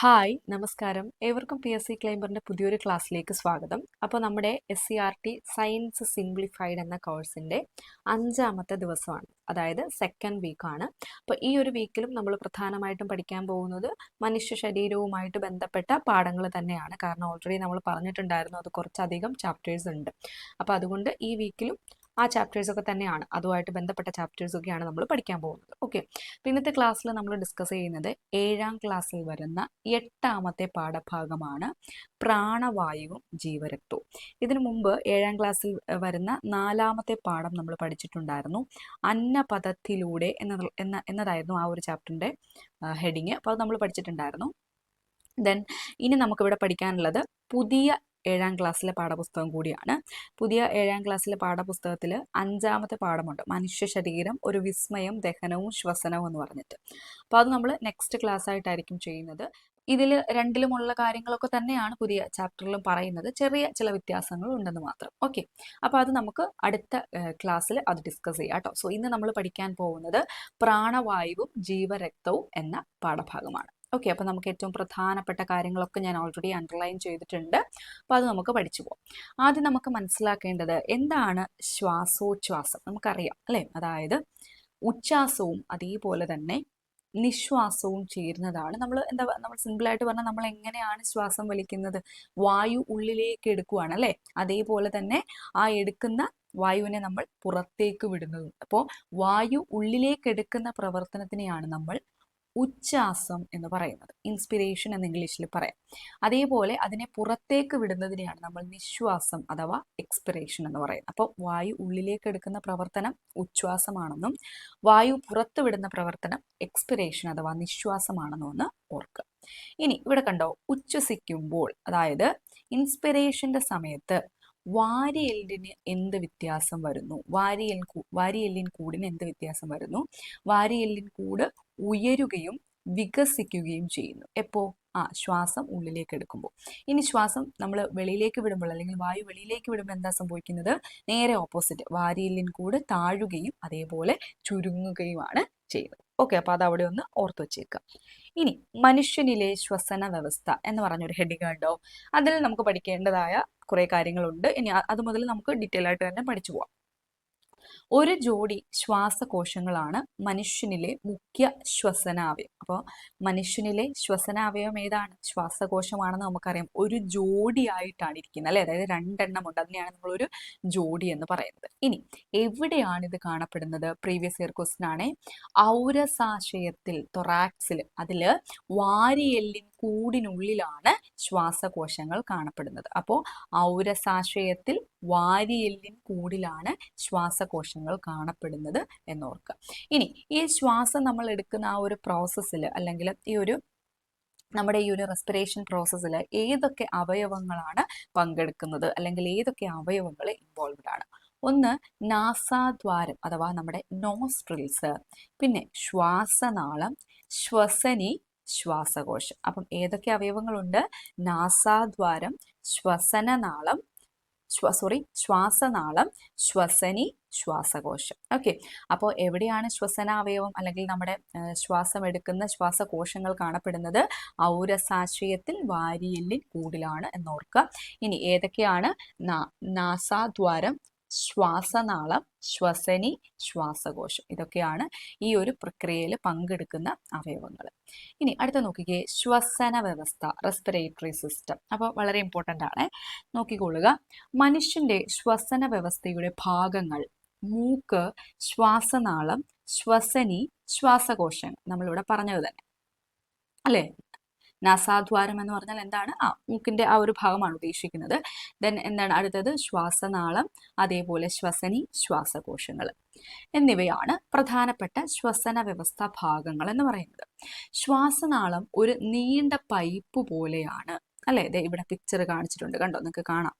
Hi നമസ്കാരം. ഏവർക്കും P S C ക്ലൈംബറിന്റെ പുതിയൊരു ക്ലാസ്സിലേക്ക് സ്വാഗതം. അപ്പോൾ നമ്മുടെ S C R T science simplified എന്ന കോഴ്സിന്റെ അഞ്ചാമത്തെ ദിവസമാണ്. അതായത് സെക്കൻഡ് വീക്കാണ് അപ്പോൾ ഈ ഒരു വീക്കിലും നമ്മൾ പ്രധാനമായിട്ടും പഠിക്കാൻ പോകുന്നത് മനുഷ്യ ശരീരവുമായിട്ട് ബന്ധപ്പെട്ട പാഠങ്ങൾ തന്നെയാണ്. കാരണം ഓൾറെഡി നമ്മൾ പറഞ്ഞിട്ടുണ്ടായിരുന്നു അത് കുറച്ചധികം ചാപ്റ്റേഴ്സ് ഉണ്ട്. അപ്പോൾ അതുകൊണ്ട് ഈ വീക്കിലും ആ ചാപ്റ്റേഴ്സ് ഒക്കെ തന്നെയാണ്. അതുമായിട്ട് ബന്ധപ്പെട്ട ചാപ്റ്റേഴ്സ് ഒക്കെയാണ് നമ്മൾ പഠിക്കാൻ പോകുന്നത്. ഓക്കെ ഇന്നത്തെ ക്ലാസ്സിൽ നമ്മൾ ഡിസ്കസ് ചെയ്യുന്നത് ഏഴാം ക്ലാസ്സിൽ വരുന്ന എട്ടാമത്തെ പാഠഭാഗമാണ് പ്രാണവായുവും ജീവരക്തവും. ഇതിനു മുമ്പ് ഏഴാം ക്ലാസ്സിൽ വരുന്ന നാലാമത്തെ പാഠം നമ്മൾ പഠിച്ചിട്ടുണ്ടായിരുന്നു. അന്നപഥത്തിലൂടെ എന്ന എന്നതായിരുന്നു ആ ഒരു ചാപ്റ്ററിന്റെ ഹെഡിങ് അപ്പോൾ അത് നമ്മൾ പഠിച്ചിട്ടുണ്ടായിരുന്നു. ദെൻ ഇനി നമുക്കിവിടെ പഠിക്കാനുള്ളത് പുതിയ ഏഴാം ക്ലാസ്സിലെ പാഠപുസ്തകം കൂടിയാണ്. പുതിയ ഏഴാം ക്ലാസ്സിലെ പാഠപുസ്തകത്തിൽ അഞ്ചാമത്തെ പാഠമുണ്ട്. മനുഷ്യ ശരീരം ഒരു വിസ്മയം ദഹനവും ശ്വസനവും എന്ന് പറഞ്ഞിട്ട്. അപ്പോൾ അത് നമ്മൾ നെക്സ്റ്റ് ക്ലാസ് ആയിട്ടായിരിക്കും ചെയ്യുന്നത്. ഇതിൽ രണ്ടിലുമുള്ള കാര്യങ്ങളൊക്കെ തന്നെയാണ് പുതിയ ചാപ്റ്ററിലും പറയുന്നത്. ചെറിയ ചില വ്യത്യാസങ്ങൾ ഉണ്ടെന്ന് മാത്രം. ഓക്കെ അപ്പോൾ അത് നമുക്ക് അടുത്ത ക്ലാസ്സിൽ അത് ഡിസ്കസ് ചെയ്യാം കേട്ടോ. സോ ഇന്ന് നമ്മൾ പഠിക്കാൻ പോകുന്നത് പ്രാണവായുവും ജീവരക്തവും എന്ന പാഠഭാഗമാണ്. ഓക്കെ അപ്പോൾ നമുക്ക് ഏറ്റവും പ്രധാനപ്പെട്ട കാര്യങ്ങളൊക്കെ ഞാൻ ഓൾറെഡി അണ്ടർലൈൻ ചെയ്തിട്ടുണ്ട്. അപ്പോൾ അത് നമുക്ക് പഠിച്ചു പോകാം ആദ്യം നമുക്ക് മനസ്സിലാക്കേണ്ടത് എന്താണ് ശ്വാസോച്ഛ്വാസം? നമുക്കറിയാം അല്ലേ? അതായത് ഉച്ഛ്വാസവും അതേപോലെ തന്നെ നിശ്വാസവും ചേരുന്നതാണ്. നമ്മൾ എന്താ നമ്മൾ സിമ്പിളായിട്ട് പറഞ്ഞാൽ നമ്മൾ എങ്ങനെയാണ് ശ്വാസം വലിക്കുന്നത്? വായു ഉള്ളിലേക്ക് എടുക്കുവാണ് അല്ലേ? അതേപോലെ തന്നെ ആ എടുക്കുന്ന വായുവിനെ നമ്മൾ പുറത്തേക്ക് വിടുന്നതും. അപ്പോൾ വായു ഉള്ളിലേക്ക് എടുക്കുന്ന പ്രവർത്തനത്തിനെയാണ് നമ്മൾ ഉച്ഛ്വാസം എന്ന് പറയുന്നത്. ഇൻസ്പിരേഷൻ എന്ന് ഇംഗ്ലീഷിൽ പറയാം. അതേപോലെ അതിനെ പുറത്തേക്ക് വിടുന്നതിനെയാണ് നമ്മൾ നിശ്വാസം അഥവാ എക്സ്പിറേഷൻ എന്ന് പറയുന്നത്. അപ്പോൾ വായു ഉള്ളിലേക്ക് എടുക്കുന്ന പ്രവർത്തനം ഉച്ഛ്വാസമാണെന്നും വായു പുറത്തു വിടുന്ന പ്രവർത്തനം എക്സ്പിറേഷൻ അഥവാ നിശ്വാസമാണെന്നും ഒന്ന് ഓർക്കുക. ഇനി ഇവിടെ കണ്ടോ ഉച്ഛസിക്കുമ്പോൾ അതായത് ഇൻസ്പിറേഷന്റെ സമയത്ത് വാരിയെല്ലിന് എന്ത് വ്യത്യാസം വരുന്നു? വാരിയെൽ വാരിയെല്ലിൻ കൂടിന് എന്ത് വ്യത്യാസം വരുന്നു? വാരിയെല്ലിൻ കൂട് ഉയരുകയും വികസിക്കുകയും ചെയ്യുന്നു. എപ്പോ? ആ ശ്വാസം ഉള്ളിലേക്ക് എടുക്കുമ്പോൾ. ഇനി ശ്വാസം നമ്മൾ വെളിയിലേക്ക് വിടുമ്പോൾ അല്ലെങ്കിൽ വായു വെളിയിലേക്ക് വിടുമ്പോൾ എന്താ സംഭവിക്കുന്നത്? നേരെ ഓപ്പോസിറ്റ് വാരിയെല്ലിൻ കൂട് താഴുകയും അതേപോലെ ചുരുങ്ങുകയുമാണ് ചെയ്യുന്നത്. ഓക്കെ അപ്പോൾ അത് അവിടെ ഒന്ന് ഓർത്തു വെച്ചേക്കാം. ഇനി മനുഷ്യനിലെ ശ്വസന വ്യവസ്ഥ എന്ന് പറഞ്ഞൊരു ഹെഡിങ് ഉണ്ടോ? അതിൽ നമുക്ക് പഠിക്കേണ്ടതായ കുറേ കാര്യങ്ങളുണ്ട്. ഇനി അത് മുതൽ നമുക്ക് ഡീറ്റെയിൽ ആയിട്ട് തന്നെ പഠിച്ചു പോവാം. ഒരു ജോഡി ശ്വാസകോശങ്ങളാണ് മനുഷ്യനിലെ മുഖ്യ ശ്വസനാവയം. അപ്പോൾ മനുഷ്യനിലെ ശ്വസനാവയം ഏതാണ്? ശ്വാസകോശമാണെന്ന് നമുക്കറിയാം. ഒരു ജോഡിയായിട്ടാണ് ഇരിക്കുന്നത് അല്ലേ? അതായത് രണ്ടെണ്ണം ഉണ്ട്. അതിനെയാണ് നമ്മൾ ഒരു ജോഡി എന്ന് പറയുന്നത്. ഇനി എവിടെയാണ് ഇത് കാണപ്പെടുന്നത്? പ്രീവിയസ് ഇയർ ക്വസ്റ്റൻ ആണ്. ഔരസാശയത്തിൽ തൊറാക്സിൽ അതിൽ വാരിയെല്ലിൻ കൂടിനുള്ളിലാണ് ശ്വാസകോശങ്ങൾ കാണപ്പെടുന്നത്. അപ്പോൾ ഔരസാശയത്തിൽ വാരിയെല്ലിൻ കൂടിലാണ് ശ്വാസകോശങ്ങൾ കാണപ്പെടുന്നത് എന്നോർക്കുക. ഇനി ഈ ശ്വാസം നമ്മൾ എടുക്കുന്ന ആ ഒരു പ്രോസസ്സിൽ അല്ലെങ്കിൽ ഈ ഒരു നമ്മുടെ ഈ ഒരു റെസ്പിറേഷൻ പ്രോസസ്സിൽ ഏതൊക്കെ അവയവങ്ങളാണ് പങ്കെടുക്കുന്നത് അല്ലെങ്കിൽ ഏതൊക്കെ അവയവങ്ങൾ ഇൻവോൾവ്ഡ് ആണ്? ഒന്ന് നാസാദ്വാരം അഥവാ നമ്മുടെ നോസ്ട്രിൽസ് പിന്നെ ശ്വാസനാളം ശ്വസനി ശ്വാസകോശം. അപ്പം ഏതൊക്കെ അവയവങ്ങളുണ്ട്? നാസാദ്വാരം ശ്വസനനാളം ശ്വ സോറി ശ്വാസനാളം ശ്വസനി ശ്വാസകോശം. ഓക്കെ അപ്പോൾ എവിടെയാണ് ശ്വസന അവയവം അല്ലെങ്കിൽ നമ്മുടെ ശ്വാസം എടുക്കുന്ന ശ്വാസകോശങ്ങൾ കാണപ്പെടുന്നത്? ഔരസാശയത്തിൽ വാരിയെല്ലിൻ കൂടിലാണ് എന്നോർക്കുക ഇനി ഏതൊക്കെയാണ്? നാസാദ്വാരം ശ്വാസനാളം ശ്വസനി ശ്വാസകോശം ഇതൊക്കെയാണ് ഈ ഒരു പ്രക്രിയയിൽ പങ്കെടുക്കുന്ന അവയവങ്ങൾ. ഇനി അടുത്ത നോക്കിക്കേ ശ്വസന വ്യവസ്ഥ റെസ്പിറേറ്ററി സിസ്റ്റം അപ്പോൾ വളരെ ഇമ്പോർട്ടന്റ് ആണ്. നോക്കിക്കൊള്ളുക. മനുഷ്യന്റെ ശ്വസന വ്യവസ്ഥയുടെ ഭാഗങ്ങൾ മൂക്ക് ശ്വാസനാളം ശ്വസനി ശ്വാസകോശം നമ്മളിവിടെ പറഞ്ഞത് തന്നെ. അല്ലേ? നാസാദ്വാരം എന്ന് പറഞ്ഞാൽ എന്താണ്? ആ മൂക്കിന്റെ ആ ഒരു ഭാഗമാണ് ഉദ്ദേശിക്കുന്നത്. ദെൻ എന്താണ് അടുത്തത്? ശ്വാസനാളം അതേപോലെ ശ്വസനി ശ്വാസകോശങ്ങൾ എന്നിവയാണ് പ്രധാനപ്പെട്ട ശ്വസന വ്യവസ്ഥ ഭാഗങ്ങൾ എന്ന് പറയുന്നത്. ശ്വാസനാളം ഒരു നീണ്ട പൈപ്പ് പോലെയാണ്. അല്ലേ? ഇവിടെ പിക്ചർ കാണിച്ചിട്ടുണ്ട്. കണ്ടോ? നിങ്ങൾക്ക് കാണാം.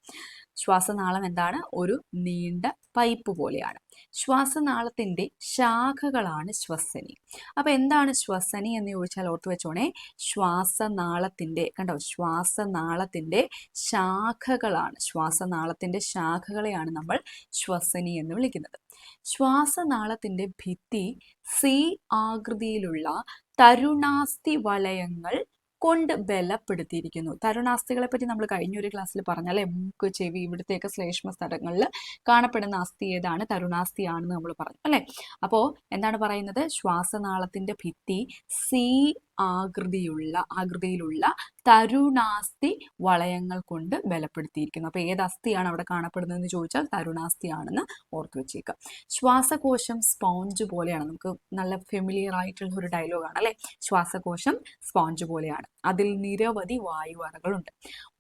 ശ്വാസനാളം എന്താണ് ഒരു നീണ്ട പൈപ്പ് പോലെയാണ്. ശ്വാസനാളത്തിന്റെ ശാഖകളാണ് ശ്വസനി. അപ്പൊ എന്താണ് ശ്വസനി എന്ന് ചോദിച്ചാൽ ഓർത്തു വെച്ചോണേ. ശ്വാസനാളത്തിന്റെ കണ്ടോ? ശ്വാസനാളത്തിന്റെ ശാഖകളാണ്. ശ്വാസനാളത്തിന്റെ ശാഖകളെയാണ് നമ്മൾ ശ്വസനി എന്ന് വിളിക്കുന്നത്. ശ്വാസനാളത്തിന്റെ ഭിത്തി സി ആകൃതിയിലുള്ള തരുണാസ്ഥി വലയങ്ങൾ കൊണ്ട് ബലപ്പെടുത്തിയിരിക്കുന്നു. തരുണാസ്ഥികളെ പറ്റി നമ്മൾ കഴിഞ്ഞ ഒരു ക്ലാസ്സിൽ പറഞ്ഞാലേ മൂക്ക് ചെവി ഇവിടുത്തെയൊക്കെ ശ്ലേഷ്മ സ്ഥലങ്ങളിൽ കാണപ്പെടുന്ന അസ്ഥി ഏതാണ്? തരുണാസ്ഥിയാണെന്ന് നമ്മൾ പറഞ്ഞു അല്ലേ? അപ്പോൾ എന്താണ് പറയുന്നത്? ശ്വാസനാളത്തിന്റെ ഭിത്തി സി ആകൃതിയുള്ള ആകൃതിയിലുള്ള തരുണാസ്ഥി വളയങ്ങൾ കൊണ്ട് ബലപ്പെടുത്തിയിരിക്കുന്നു. അപ്പോൾ ഏത് അസ്ഥിയാണ് അവിടെ കാണപ്പെടുന്നതെന്ന് ചോദിച്ചാൽ തരുണാസ്ഥിയാണെന്ന് ഓർത്തു വെച്ചേക്കുക ശ്വാസകോശം സ്പോഞ്ച് പോലെയാണ്. നമുക്ക് നല്ല ഫെമിലിയർ ആയിട്ടുള്ള ഒരു ഡയലോഗാണ് അല്ലേ? ശ്വാസകോശം സ്പോഞ്ച് പോലെയാണ്. അതിൽ നിരവധി വായുവറകളുണ്ട്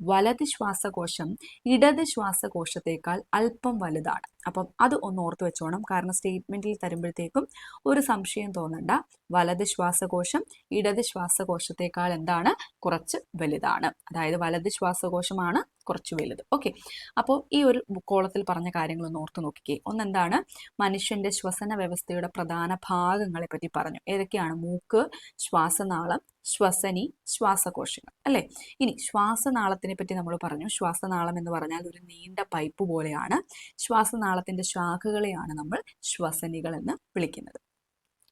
വലത് ശ്വാസകോശം ഇടത് ശ്വാസകോശത്തേക്കാൾ അല്പം വലുതാണ്. അപ്പം അത് ഒന്ന് ഓർത്ത് വെച്ചോണം. കാരണം സ്റ്റേറ്റ്മെന്റിൽ തരുമ്പോഴത്തേക്കും ഒരു സംശയം തോന്നണ്ട. വലത് ശ്വാസകോശം ഇടത് ശ്വാസകോശത്തേക്കാൾ എന്താണ്? കുറച്ച് വലുതാണ്. അതായത് വലത് ശ്വാസകോശമാണ് കുറച്ച് വലുത്. ഓക്കെ അപ്പോൾ ഈ ഒരു കോളത്തിൽ പറഞ്ഞ കാര്യങ്ങൾ ഒന്ന് ഓർത്ത് നോക്കിക്കേ. ഒന്നെന്താണ്? മനുഷ്യന്റെ ശ്വസന വ്യവസ്ഥയുടെ പ്രധാന ഭാഗങ്ങളെ പറ്റി പറഞ്ഞു. ഏതൊക്കെയാണ്? മൂക്ക് ശ്വാസനാളം ശ്വസനി ശ്വാസകോശങ്ങൾ അല്ലേ? ഇനി ശ്വാസനാളത്തിനെ പറ്റി നമ്മൾ പറഞ്ഞു. ശ്വാസനാളം എന്ന് പറഞ്ഞാൽ ഒരു നീണ്ട പൈപ്പ് പോലെയാണ്. ശ്വാസനാളത്തിന്റെ ശാഖകളെയാണ് നമ്മൾ ശ്വസനികൾ എന്ന് വിളിക്കുന്നത്.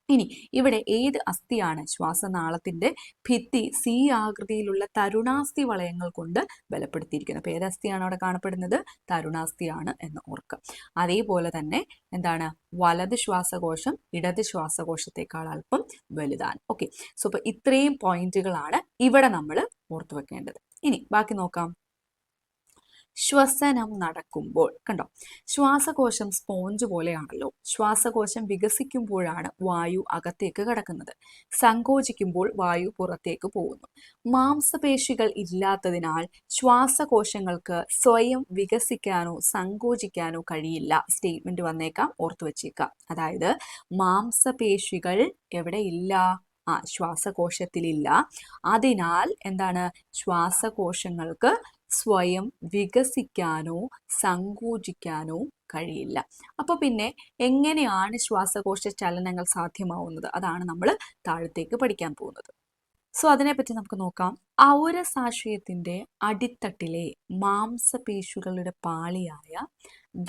ഇനി ഇവിടെ ഏത് അസ്ഥിയാണ് ശ്വാസനാളത്തിന്റെ ഭിത്തി സി ആകൃതിയിലുള്ള തരുണാസ്ഥി വളയങ്ങൾ കൊണ്ട് ബലപ്പെടുത്തിയിരിക്കുന്നത്? അപ്പോൾ ഏത് അസ്ഥിയാണ് അവിടെ കാണപ്പെടുന്നത്? തരുണാസ്ഥിയാണ് എന്ന് ഓർക്കുക. അതേപോലെ തന്നെ എന്താണ്? വലത് ശ്വാസകോശം ഇടത് ശ്വാസകോശത്തെക്കാൾ അല്പം വലുതാണ്. ഓക്കെ സോ അപ്പോൾ ഇത്രയും പോയിന്റുകളാണ് ഇവിടെ നമ്മൾ ഓർത്തു വെക്കേണ്ടത്. ഇനി ബാക്കി നോക്കാം. ശ്വസനം നടക്കുമ്പോൾ. കണ്ടോ? ശ്വാസകോശം സ്പോഞ്ച് പോലെയാണല്ലോ. ശ്വാസകോശം വികസിക്കുമ്പോഴാണ് വായു അകത്തേക്ക് കടക്കുന്നത്. സങ്കോചിക്കുമ്പോൾ വായു പുറത്തേക്ക് പോകുന്നു. മാംസപേശികൾ ഇല്ലാത്തതിനാൽ ശ്വാസകോശങ്ങൾക്ക് സ്വയം വികസിക്കാനോ സങ്കോചിക്കാനോ കഴിയില്ല. സ്റ്റേറ്റ്മെന്റ് വന്നേക്കാം. ഓർത്തു വച്ചേക്കാം. അതായത് മാംസപേശികൾ എവിടെ ഇല്ല ആ ശ്വാസകോശത്തിലില്ല. അതിനാൽ എന്താണ്? ശ്വാസകോശങ്ങൾക്ക് സ്വയം വികസിക്കാനോ സങ്കോചിക്കാനോ കഴിയില്ല. അപ്പൊ പിന്നെ എങ്ങനെയാണ് ശ്വാസകോശ ചലനങ്ങൾ സാധ്യമാവുന്നത്? അതാണ് നമ്മൾ താഴത്തേക്ക് പഠിക്കാൻ പോകുന്നത്. സോ അതിനെപ്പറ്റി നമുക്ക് നോക്കാം. ഔരസാശയത്തിന്റെ അടിത്തട്ടിലെ മാംസപേശികളുടെ പാളിയായ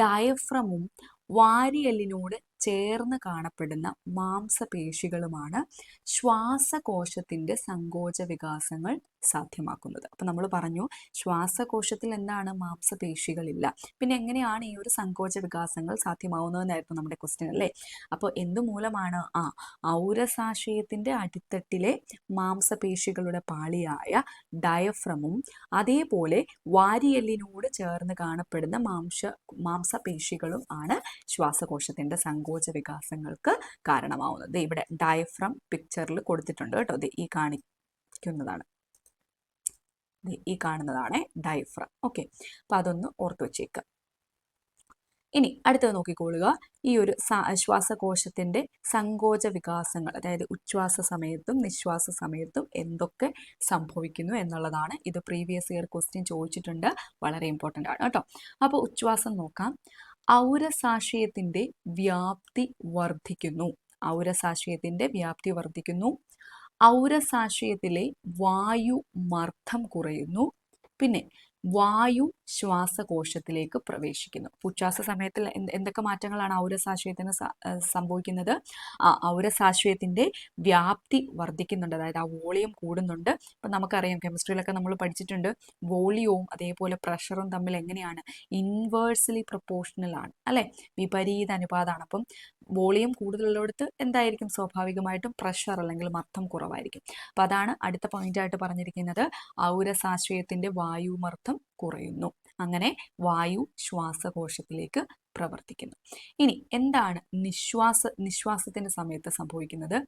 ഡയഫ്രമും വാരിയലിനോട് ചേർന്ന് കാണപ്പെടുന്ന മാംസപേശികളുമാണ് ശ്വാസകോശത്തിന്റെ സങ്കോച വികാസങ്ങൾ സാധ്യമാക്കുന്നത്. അപ്പം നമ്മൾ പറഞ്ഞു ശ്വാസകോശത്തിൽ എന്താണ് മാംസപേശികളില്ല? പിന്നെ എങ്ങനെയാണ് ഈ ഒരു സങ്കോച വികാസങ്ങൾ സാധ്യമാവുന്നതെന്നായിരുന്നു നമ്മുടെ ക്വസ്റ്റ്യൻ അല്ലേ? അപ്പോൾ എന്തുമൂലമാണ് ആ ഔരസാശയത്തിന്റെ അടിത്തട്ടിലെ മാംസപേശികളുടെ പാളിയായ ഡയഫ്രമും അതേപോലെ വാരിയെല്ലിനോട് ചേർന്ന് കാണപ്പെടുന്ന മാംസ മാംസപേശികളും ആണ് ശ്വാസകോശത്തിന്റെ സങ്കോച വികാസങ്ങൾക്ക് കാരണമാവുന്നത്. ഇവിടെ ഡയഫ്രം പിക്ചറിൽ കൊടുത്തിട്ടുണ്ട് കേട്ടോ. ദേ ഈ കാണിക്കുന്നതാണ്. ഈ കാണുന്നതാണ് ഡയഫ്രം ഓക്കെ അപ്പൊ അതൊന്ന് ഓർത്തു വെച്ചേക്കുക ഇനി അടുത്തത് നോക്കിക്കൊള്ളുക ഈ ഒരു ശ്വാസകോശത്തിന്റെ സങ്കോച വികാസങ്ങൾ അതായത് ഉച്ഛ്വാസ സമയത്തും നിശ്വാസ സമയത്തും എന്തൊക്കെ സംഭവിക്കുന്നു എന്നുള്ളതാണ് ഇത് പ്രീവിയസ് ഇയർ ക്വസ്റ്റ്യൻ ചോദിച്ചിട്ടുണ്ട്. വളരെ ഇമ്പോർട്ടന്റ് ആണ് കേട്ടോ. അപ്പോൾ ഉച്ഛ്വാസം നോക്കാം. ഔരസാശയത്തിന്റെ വ്യാപ്തി വർദ്ധിക്കുന്നു. ഔരസാശയത്തിന്റെ വ്യാപ്തി വർദ്ധിക്കുന്നു. ഔരസാശയത്തിലെ വായു മർദ്ദം കുറയുന്നു. പിന്നെ വായു ശ്വാസകോശത്തിലേക്ക് പ്രവേശിക്കുന്നു. ഉച്ഛ്വാസ സമയത്തിൽ എന്തൊക്കെ മാറ്റങ്ങളാണ് ഔരസാശയത്തിന് സംഭവിക്കുന്നത്? ആ ഔരസാശയത്തിന്റെ വ്യാപ്തി വർദ്ധിക്കുന്നുണ്ട്. അതായത് ആ വോളിയം കൂടുന്നുണ്ട്. ഇപ്പം നമുക്കറിയാം കെമിസ്ട്രിയിലൊക്കെ നമ്മൾ പഠിച്ചിട്ടുണ്ട്. വോളിയവും അതേപോലെ പ്രഷറും തമ്മിൽ എങ്ങനെയാണ്? ഇൻവേഴ്സ്ലി പ്രൊപ്പോർഷണൽ ആണ്. അല്ലെ? വിപരീത അനുപാതമാണ്. അപ്പം വോളിയം കൂടുതലുള്ളിടത്ത് എന്തായിരിക്കും? സ്വാഭാവികമായിട്ടും പ്രഷർ അല്ലെങ്കിൽ മർദ്ദം കുറവായിരിക്കും. അപ്പം അതാണ് അടുത്ത പോയിന്റ് ആയിട്ട് പറഞ്ഞിരിക്കുന്നത്. വായു വായുമർദ്ദം കുറയുന്നു. അങ്ങനെ വായു ശ്വാസകോശത്തിലേക്ക് പ്രവർത്തിക്കുന്നു. ഇനി എന്താണ് നിശ്വാസ നിശ്വാസത്തിന്റെ സമയത്ത് സംഭവിക്കുന്നത്?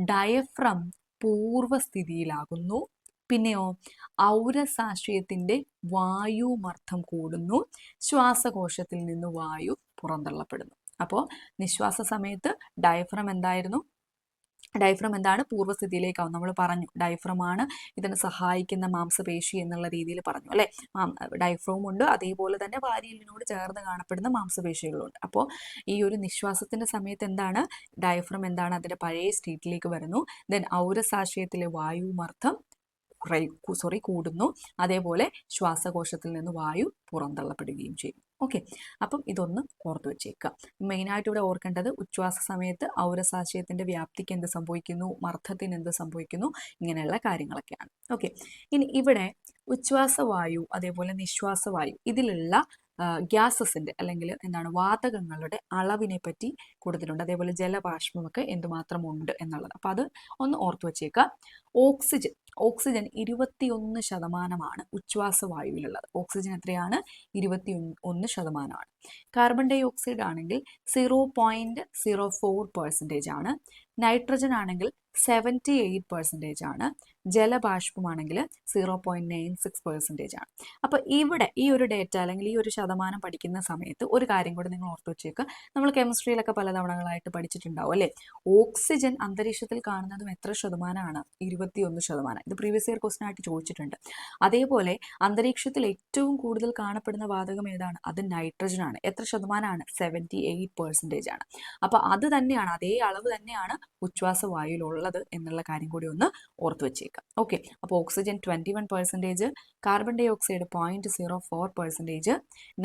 ഡയഫ്രം പൂർവസ്ഥിതിയിലാകുന്നു പിന്നെയോ ഔരസാശയത്തിന്റെ വായുമർദ്ദം കൂടുന്നു. ശ്വാസകോശത്തിൽ നിന്ന് വായു പുറന്തള്ളപ്പെടുന്നു. അപ്പോൾ നിശ്വാസ സമയത്ത് ഡയഫ്രം എന്തായിരുന്നു? ഡയഫ്രം എന്താണ്? പൂർവസ്ഥിതിയിലേക്കാവും നമ്മൾ പറഞ്ഞു ഡയഫ്രമാണ് ഇതിനെ സഹായിക്കുന്ന മാംസപേശി എന്നുള്ള രീതിയിൽ പറഞ്ഞു അല്ലെ? ഡയഫ്രവും ഉണ്ട്. അതേപോലെ തന്നെ വാരിയലിനോട് ചേർന്ന് കാണപ്പെടുന്ന മാംസപേശികളുണ്ട്. അപ്പോൾ ഈ ഒരു നിശ്വാസത്തിന്റെ സമയത്ത് എന്താണ്? ഡയഫ്രം എന്താണ്? അതിന്റെ പഴയ സ്റ്റേറ്റിലേക്ക് വരുന്നു. ദെൻ ഔരസാശയത്തിലെ വായുമർദ്ദം സോറി കൂടുന്നു. അതേപോലെ ശ്വാസകോശത്തിൽ നിന്ന് വായു പുറന്തള്ളപ്പെടുകയും ചെയ്യും. ഓക്കെ. അപ്പം ഇതൊന്ന് ഓർത്ത് വെച്ചേക്കുക മെയിനായിട്ട് ഇവിടെ ഓർക്കേണ്ടത് ഉച്ഛ്വാസ സമയത്ത് ഔരസാശയത്തിന്റെ വ്യാപ്തിക്ക് എന്ത് സംഭവിക്കുന്നു? മർദ്ദത്തിന് എന്ത് സംഭവിക്കുന്നു? ഇങ്ങനെയുള്ള കാര്യങ്ങളൊക്കെയാണ്. ഓക്കെ. ഇനി ഇവിടെ ഉച്ഛ്വാസവായു അതേപോലെ നിശ്വാസവായു ഇതിലുള്ള ഗ്യാസസിന്റെ അല്ലെങ്കിൽ എന്താണ് വാതകങ്ങളുടെ അളവിനെ പറ്റി കൊടുത്തിട്ടുണ്ട്. അതേപോലെ ജലബാഷ്പമൊക്കെ എന്തുമാത്രം ഉണ്ട് എന്നുള്ളത്. അപ്പോൾ അത് ഒന്ന് ഓർത്തു വച്ചേക്കുക ഓക്സിജൻ ഓക്സിജൻ ഇരുപത്തിയൊന്ന് ശതമാനമാണ് ഉച്ഛ്വാസവായുവിലുള്ളത് ഓക്സിജൻ എത്രയാണ്? ഇരുപത്തി ഒന്ന് ശതമാനമാണ്. കാർബൺ ഡൈ ഓക്സൈഡ് ആണെങ്കിൽ zero point zero four percentage ആണ്. നൈട്രജൻ ആണെങ്കിൽ സെവന്റി എയ്റ്റ് പെർസെന്റേജ് ആണ്. ജലബാഷ്പമാണെങ്കിൽ zero point nine six percentage ആണ്. അപ്പോൾ ഇവിടെ ഈ ഒരു ഡേറ്റ അല്ലെങ്കിൽ ഈ ഒരു ശതമാനം പഠിക്കുന്ന സമയത്ത് ഒരു കാര്യം കൂടി നിങ്ങൾ ഓർത്തു വെച്ചേക്കുക നമ്മൾ കെമിസ്ട്രിയിലൊക്കെ പല തവണകളായിട്ട് പഠിച്ചിട്ടുണ്ടാവും അല്ലേ? ഓക്സിജൻ അന്തരീക്ഷത്തിൽ കാണുന്നതും എത്ര ശതമാനമാണ് ഇരുപത്തിയൊന്ന് ശതമാനം. ഇത് പ്രീവിയസ് ഇയർ ക്വസ്റ്റൻ ആയിട്ട് ചോദിച്ചിട്ടുണ്ട്. അതേപോലെ അന്തരീക്ഷത്തിൽ ഏറ്റവും കൂടുതൽ കാണപ്പെടുന്ന വാതകം ഏതാണ്? അത് നൈട്രജൻ ആണ്. എത്ര ശതമാനമാണ് സെവന്റി എയ്റ്റ് പെർസെന്റേജ് ആണ്. അപ്പോൾ അത് തന്നെയാണ് അതേ അളവ് തന്നെയാണ് ഉച്ഛ്വാസ വായുവിലുള്ളത് എന്നുള്ള കാര്യം കൂടി ഒന്ന് ഓർത്തു വെച്ചേക്കുക ഓക്കെ അപ്പോൾ oxygen twenty one percentage carbon dioxide point zero four percentage